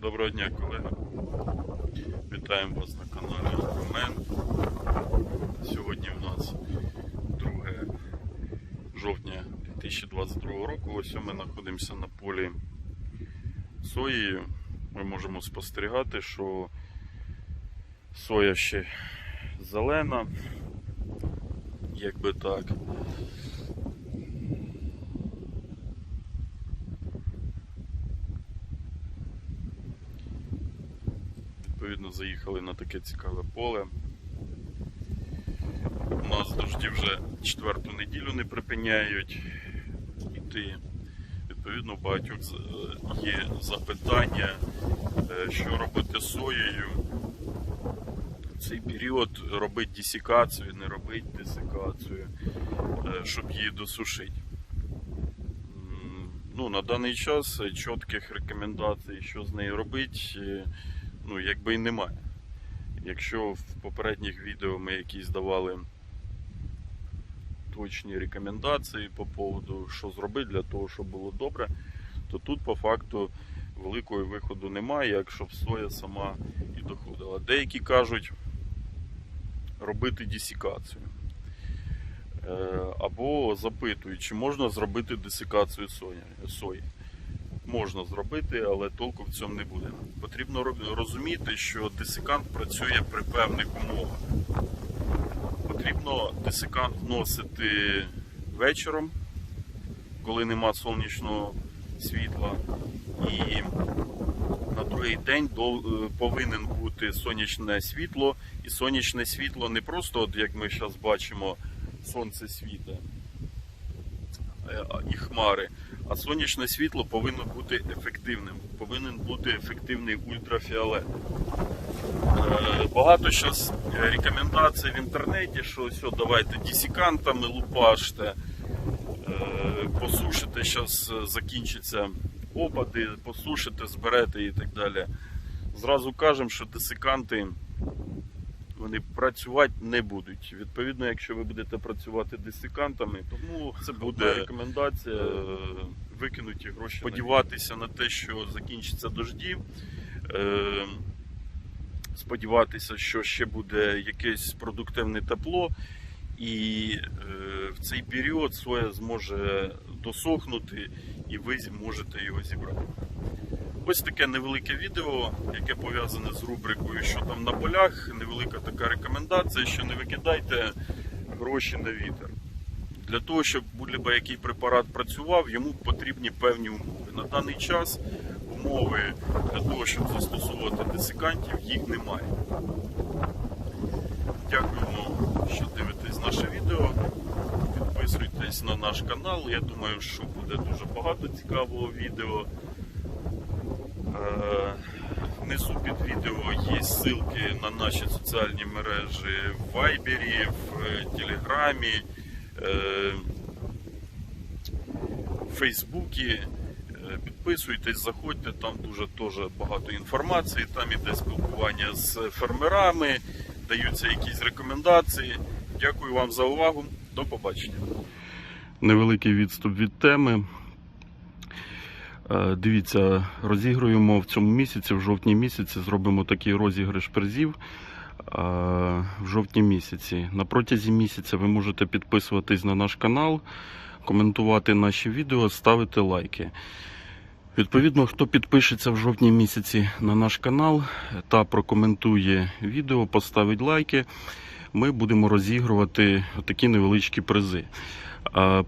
Доброго дня, колеги. Вітаємо вас на каналі Агромен. Сьогодні в нас 2 жовтня 2022 року. Ось ми знаходимося на полі сої. Ми можемо спостерігати, що соя ще зелена, якби так. Відповідно, заїхали на таке цікаве поле. У нас дожді вже четверту неділю не припиняють йти. Відповідно, у багатьох е, є запитання, е, що робити з соєю. В цей період робити десикацію, не робити десикацію, е, щоб її досушити. Ну, на даний час чітких рекомендацій, що з нею робити, ну, якби і немає. Якщо в попередніх відео ми якісь давали точні рекомендації по поводу, що зробити для того, щоб було добре, то тут по факту великого виходу немає, якщо б соя сама і доходила. Деякі кажуть робити десікацію. Е, Або запитують, чи можна зробити десикацію сої. Можна зробити, але толку в цьому не буде. Потрібно розуміти, що десикант працює при певних умовах. Потрібно десикант вносити вечором, коли нема сонячного світла. І на другий день е, повинен бути сонячне світло. І сонячне світло не просто, от як ми зараз бачимо, сонце світе е, а- і хмари. А сонячне світло повинно бути ефективним. Повинен бути ефективний ультрафіолет. Е, Багато зараз рекомендацій в інтернеті, що все, давайте десікантами лупаште, е, посушите, зараз закінчаться опади, посушите, зберете і так далі. Зразу кажемо, що десиканти вони працювати не будуть. Відповідно, якщо ви будете працювати десикантами, тому це буде рекомендація е, викинуті гроші. Сподіватися на те, що закінчаться дожді. е, Сподіватися, що ще буде якесь продуктивне тепло, і е, в цей період соя зможе досохнути, і ви зможете його зібрати. Ось таке невелике відео, яке пов'язане з рубрикою, що там на полях. Невелика така рекомендація, що не викидайте гроші на вітер. Для того, щоб будь-який препарат працював, йому потрібні певні умови. На даний час умови для того, щоб застосовувати десикантів, їх немає. Дякуємо, що дивитесь наше відео. Підписуйтесь на наш канал. Я думаю, що буде дуже багато цікавого відео. Е, Внизу під відео є ссылки на наші соціальні мережі в Вайбері, в е, Телеграмі, е, в Фейсбуці. Підписуйтесь, заходьте, там дуже теж багато інформації, там іде спілкування з фермерами, даються якісь рекомендації. Дякую вам за увагу. До побачення. Невеликий відступ від теми. Е, Дивіться, розігруємо в цьому місяці, в жовтні місяці, зробимо такий розіграш призів. е, В жовтні місяці. На протязі місяця ви можете підписуватись на наш канал, коментувати наші відео, ставити лайки. Відповідно, хто підпишеться в жовтні місяці на наш канал та прокоментує відео, поставить лайки, ми будемо розігрувати такі невеличкі призи.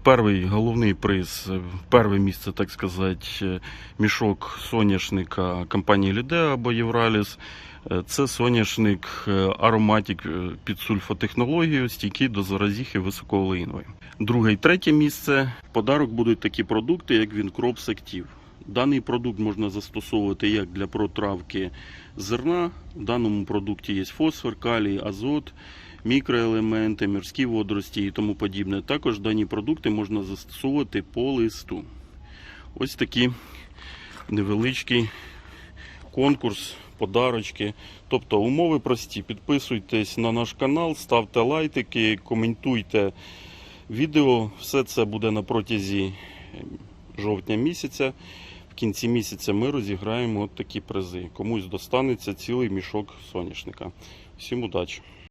Перший головний приз, е, перше місце, так сказати, е, мішок соняшника компанії Лідеа або Євраліс. Е, Це соняшник ароматик е, під сульфотехнологією, стійкий до заразіхи високоолеїнової. Друге і третє місце. Подарок будуть такі продукти, як Вінкропс Актив. Даний продукт можна застосовувати як для протравки зерна. В даному продукті є фосфор, калій, азот, мікроелементи, морські водорості і тому подібне. Також дані продукти можна застосовувати по листу. Ось такий невеличкий конкурс, подарочки. Тобто умови прості. Підписуйтесь на наш канал, ставте лайки, коментуйте відео. Все це буде на протязі жовтня місяця. в кінці місяця ми розіграємо от такі призи. Комусь достанеться цілий мішок соняшника. Всім удачі!